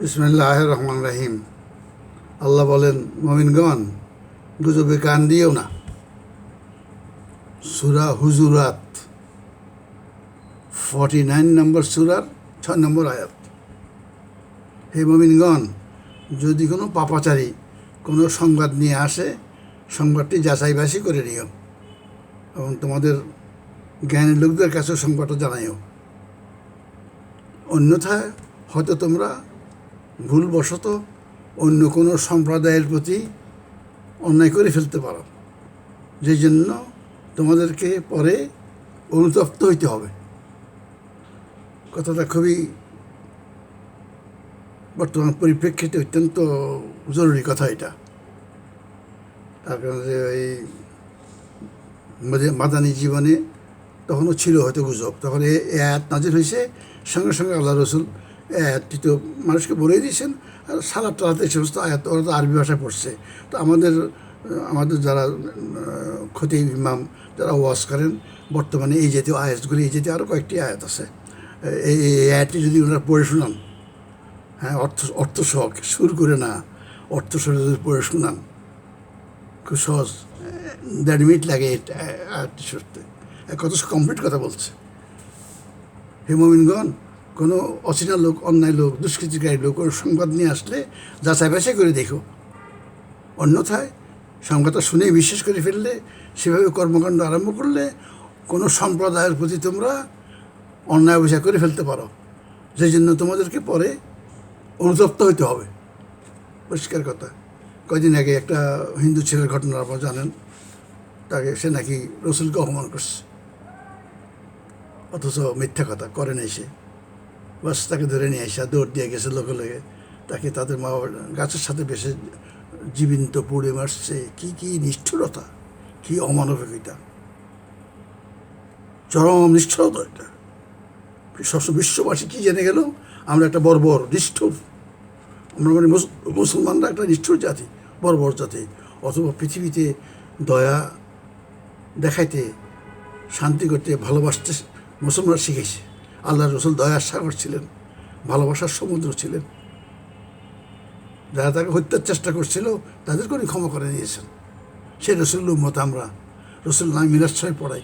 বিসমিল্লাহ রহমান রাহিম আল্লাহ বলেন, মমিনগণ, গুজবে কান দিও না। সুরা হুজুরাত, ফর্টি নাইন নম্বর সুরার ছয় নম্বর আয়াত। হে মমিনগণ, যদি কোনো পাপাচারী কোনো সংবাদ নিয়ে আসে, সংবাদটি যাচাই বাছাই করে নিও এবং তোমাদের জ্ঞানী লোকদের কাছে সংবাদটা জানাইও। অন্যথায় হয়তো তোমরা ভুলবশত অন্য কোনো সম্প্রদায়ের প্রতি অন্যায় করে ফেলতে পারো। যেই জন্য তোমাদেরকে পরে অনুতপ্ত হইতে হবে। কথাটা খুবই বর্তমান পরিপ্রেক্ষিতে অত্যন্ত জরুরি কথা এটা। তার কারণে যে এই মাদে- মাদানী জীবনে তখনও ছিল হয়তো গুজব। তখন এ আয়াত নাজির হয়েছে, সঙ্গে সঙ্গে আল্লাহ রসুল এ আয়াতটি তো মানুষকে বলেই দিয়েছেন, আর সারা টালাতে এই সমস্ত আয়াত, ওরা তো আরবি ভাষায় পড়ছে। তো আমাদের আমাদের যারা ক্ষতি ইমাম যারা ওয়াজ করেন, বর্তমানে এই জাতীয় আয়াতগুলি, এই জাতীয় আরও কয়েকটি আয়াত আছে। এই আয়াতটি যদি ওনারা পড়ে শোনান হ্যাঁ অর্থ অর্থ শখ সুর করে না, অর্থ সহ যদি পড়ে শোনান, খুব সহজ। দেড় মিনিট লাগে আয়াতটি শুনতে। কত কমপ্লিট কথা বলছে। হেমমিনগণ কোনো অচেনা লোক, অন্যায় লোক, দুষ্কৃতিকারী লোক কোনো সংবাদ নিয়ে আসলে যাচাই বাছাই করে দেখো। অন্যথায় সংবাদটা শুনেই বিশ্বাস করে ফেললে, সেভাবে কর্মকাণ্ড আরম্ভ করলে কোনো সম্প্রদায়ের প্রতি তোমরা অন্যায় অভিযোগ করে ফেলতে পারো। সেই জন্য তোমাদেরকে পরে অনুতপ্ত হইতে হবে। পরিষ্কার কথা। কয়দিন আগে একটা হিন্দু ছেলের ঘটনা আপনারা জানেন। তাকে সে নাকি রসুলকে অপমান করছে। অথচ মিথ্যা কথা, করে নাই সে। বাস তাকে ধরে নিয়ে আসা দৌড় দিয়ে গেছে লোকে লোকে। তাকে তাদের মা গাছের সাথে বেসে জীবিত পুড়ে মারছে। কি কি নিষ্ঠুরতা, কি অমানবিকতা। চরম নিষ্ঠুরতা এটা। সবসময় বিশ্ববাসী কি জেনে গেল? আমরা একটা বর্বর, নিষ্ঠুর। আমরা মানে মুস- মুসলমানরা একটা নিষ্ঠুর জাতি, বর্বর জাতি। অথবা পৃথিবীতে দয়া দেখাইতে, শান্তি করতে ভালোবাসতে মুসলমানরা শিখেছে। আল্লাহ রসুল দয়ার সাগর ছিলেন, ভালোবাসার সমুদ্র ছিলেন। যারা তাকে হত্যার চেষ্টা করছিল তাদেরকে উনি ক্ষমা করে দিয়েছেন। সে রসুল মত আমরা, রসুল নাম মিরাজ পড়াই।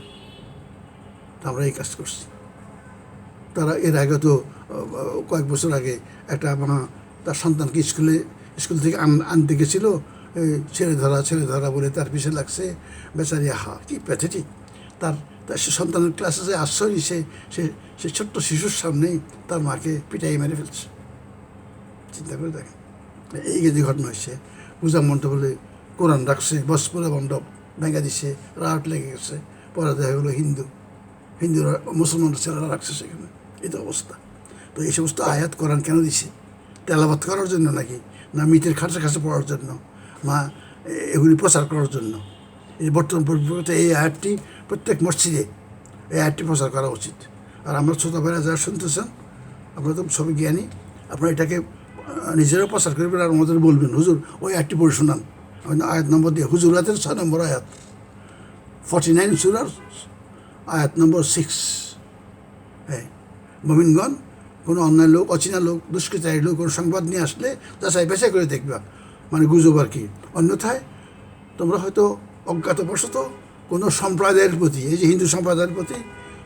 আমরা এই কাজ করছি। তারা এর আগে তো কয়েক বছর আগে একটা মা তার সন্তানকে স্কুলে, স্কুল থেকে আন- আনতে গেছিল ছেলে ধরা ছেলে ধরা বলে তার পিছে লাগছে বেচারি আহা, কি প্যাথেটিক তার তার সে সন্তানের ক্লাসে যে আশ্রয় সে সে ছোট্ট শিশুর সামনেই তার মাকে পিটাই মেরে ফেলছে। চিন্তা করে দেখেন। এই যে ঘটনা হয়েছে পূজা মণ্ডপে কোরআন রাখছে, বসপুরা মণ্ডপ ভেঙে দিছে রাট লেগে গেছে পরে দেখা গেলো হিন্দু হিন্দুরা মুসলমান ছেলেরা রাখছে সেখানে। এই তো অবস্থা। তো এই সমস্ত আয়াত কোরআন কেন দিছে? তেলাবাত করার জন্য নাকি? না মিতের খাঁচে খাঁচে পড়ার জন্য? না এগুলি প্রচার করার জন্য? এই বর্তমান পরিপ্রেক্ষিতে এই আয়াতটি প্রত্যেক মসজিদে এই আয়াতটি প্রচার করা উচিত। আর আমরা ছোটো ভাইরা যারা শুনতেছেন, আপনারা তো সবই জ্ঞানী, আপনারা এটাকে নিজেরাও প্রচার করবেন আর আমাদের বলবেন, হুজুর, ওই আয়াতটি পড়ে শোনান। আয়াত নম্বর দিয়ে হুজুরাতের ছয় নম্বর আয়াত, ফর্টি নাইন সুরার আয়াত নম্বর সিক্স। হ্যাঁ মমিনগণ, কোনো অন্যায় লোক, অচেনা লোক দুষ্কৃতারী লোক, কোনো সংবাদ নিয়ে আসলে যাচাই বাছাই করে দেখবা। মানে গুজব আর কি। অন্যথায় তোমরা হয়তো অজ্ঞাতবশত কোনো সম্প্রদায়ের প্রতি, এই যে হিন্দু সম্প্রদায়ের প্রতি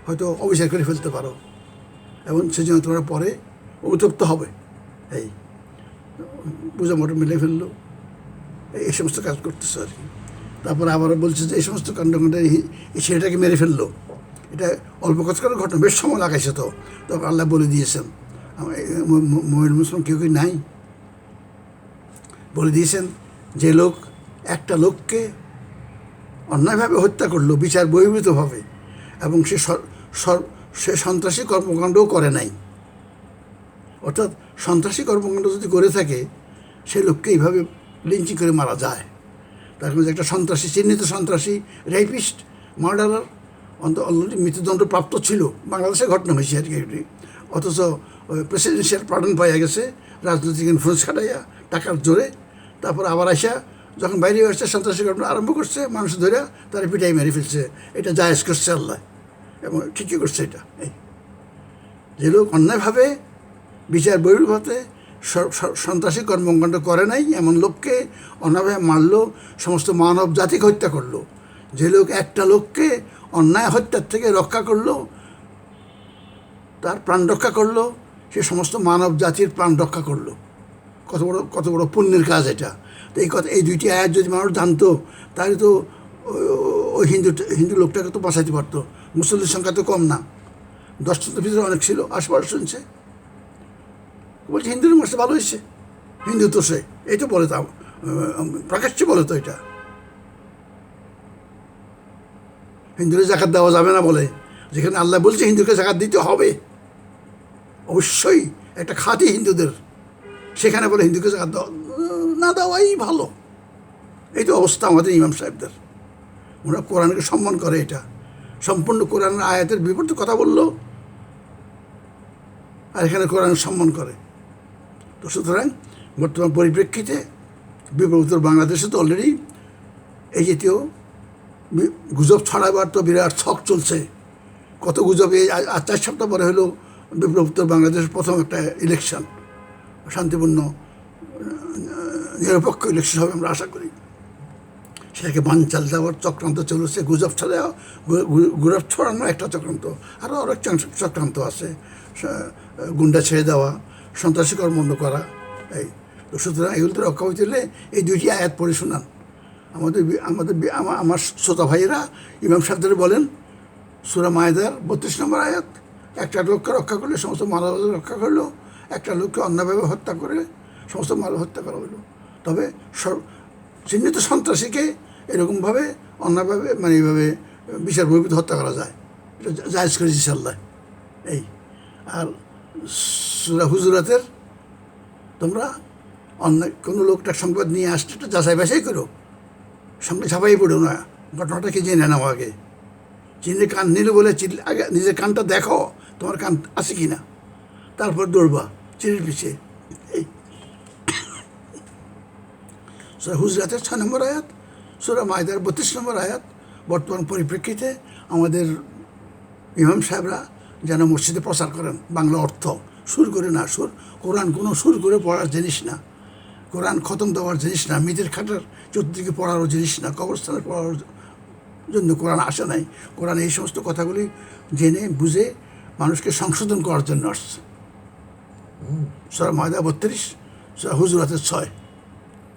হয়তো অবিচার করে ফেলতে পারো। এবং সেজন্য তোমরা পরে উত্তপ্ত হবে। এই পূজা মোটর মিলে ফেলল। এই- সমস্ত কাজ করতেছে আর কি। তারপরে আবার বলছে যে এই সমস্ত কাণ্ডকাণ্ড এই- ছেলেটাকে মেরে ফেলল। এটা অল্প কতক্ষণ ঘটনা, বেশ সময় লাগাইছে তো। তখন আল্লাহ বলে দিয়েছেন মহিল মুসলিম কেউ কেউ নাই? বলে দিয়েছেন, যে লোক একটা লোককে অন্যায়ভাবে হত্যা করল, বিচার বহির্ভূতভাবে, এবং সে সে সন্ত্রাসী কর্মকাণ্ডও করে নাই। অর্থাৎ সন্ত্রাসী কর্মকাণ্ড যদি করে থাকে সেই লোককে এইভাবে লিঞ্চি করে মারা যায়। তার মধ্যে একটা সন্ত্রাসী, চিহ্নিত সন্ত্রাসী রেপিস্ট মার্ডারার অন্ত, অলরেডি মৃত্যুদণ্ড প্রাপ্ত ছিল। বাংলাদেশে ঘটনা হয়েছে আর কি। অথচ প্রেসিডেন্সিয়াল পার্ডন পাইয়া গেছে, রাজনৈতিক ইনফ্লুয়েন্স খাটাইয়া, টাকার জোরে, তারপর আবার আসা যখন বাইরে আসছে সন্ত্রাসী ঘটনা আরম্ভ করছে, মানুষ ধরে তারা পিটাই মেরে ফেলছে। এটা জায়েজ করছে আল্লাহ। এবং ঠিকই করছে এটা। এই। যে লোক অন্যায়ভাবে বিচার বহির্ভূতে সন্ত্রাসী কর্মকাণ্ড করে নাই, এমন লোককে অনাভাবে মারলো, সমস্ত মানব জাতিকে হত্যা করল। যে লোক একটা লোককে অন্যায় হত্যার থেকে রক্ষা করল, তার প্রাণ রক্ষা করল, সে সমস্ত মানব জাতির প্রাণ রক্ষা করল। কত বড় কত বড় পুণ্যের কাজ এটা। তো এই কথা এই দুইটি আয়াত যদি মানুষ জানতো, তাহলে তো ওই হিন্দু হিন্দু লোকটাকে তো বাঁচাইতে পারতো। মুসলিমের সংখ্যা তো কম না। দশটার ভিতরে অনেক ছিল, আশপাশ শুনছে। বলছে, হিন্দুর মাসে ভালো হয়েছে হিন্দু তো সে এই তো বলে তো প্রকাশ্যে বলে তো এটা। হিন্দুদের জাকাত দেওয়া যাবে না বলে। যেখানে আল্লাহ বলছে, হিন্দুকে জাকাত দিতে হবে। অবশ্যই, একটা খাতি হিন্দুদের সেখানে বলে হিন্দুকে জাকাত না দেওয়াই ভালো। এই তো অবস্থা আমাদের ইমাম সাহেবদের। ওরা কোরআনকে সম্মান করে এটা। সম্পূর্ণ কোরআনের আয়াতের বিপরীতে কথা বলল। আর এখানে কোরআন সম্মান করে। তো সুতরাং বর্তমান পরিপ্রেক্ষিতে বিপ্লব উত্তর বাংলাদেশে তো অলরেডি এই জাতীয় গুজব ছড়াবার তো বিরাট ছক চলছে। কত গুজব? এই আ- আজ চার সপ্তাহ পরে হলো বিপ্লব উত্তর বাংলাদেশের প্রথম একটা ইলেকশন শান্তিপূর্ণ নিরপেক্ষ ইলেকশন হবে আমরা আশা করি। সেটাকে বানচাল দেওয়ার চক্রান্ত চলেছে, গুজব ছড়া গুজব ছড়ানো একটা চক্রান্ত। আরও অনেক চক্রান্ত আছে গুন্ডা ছেড়ে দেওয়া, সন্ত্রাসী কর্মণ্ড করা, এই। তো সুতরাং এগুলোতে রক্ষা হইতে হলে এই দুইটি আয়াত পড়ে শোনান। আমাদের আমাদের আমার শ্রোতা ভাইয়েরা, ইমাম সাহেবদের বলেন, সুরা মায়দার বত্রিশ নম্বর আয়াত, একটা লোককে রক্ষা করলে, সমস্ত মানব রক্ষা করল একটা লোককে অন্যভাবে হত্যা করে সমস্ত মাল হত্যা করা হলো। তবে চিহ্নিত সন্ত্রাসীকে এরকমভাবে অন্যভাবে মানে এইভাবে বিচার বহির্ভূত হত্যা করা যায়। এটা জায়েজ করেছি সাল্লাহ এই, আর সুরা হুজুরাতের তোমরা অন্য কোনো লোকটার সংবাদ নিয়ে আসছে একটু যাচাই বাছাই করো। সামনে ছাপাই পড়ো না। ঘটনাটা কি জেনে নাও আগে। চিনে কান নিল বলে চিল্লে আগে নিজের কানটা দেখো, তোমার কান আছে কি না তারপর দৌড়বা চিনির পিছিয়ে সুরা হুজরাতের ছয় নম্বর আয়াত, সুরা মায়দার বত্রিশ নম্বর আয়াত, বর্তমান পরিপ্রেক্ষিতে আমাদের ইমাম সাহেবরা যেন মসজিদে প্রচার করেন, বাংলা অর্থ। সুর করে না সুর, কোরআন কোনো সুর করে পড়ার জিনিস না। কোরআন খতম দেওয়ার জিনিস না মিদের খাটার চতুর্দিকে পড়ারও জিনিস না, কবরস্থানে পড়ার জন্য কোরআন আসে নাই। কোরআন এই সমস্ত কথাগুলি জেনে, বুঝে মানুষকে সংশোধন করার জন্য আসছে। সরা ময়দা বত্রিশ সুরা হুজুরাতের ছয়।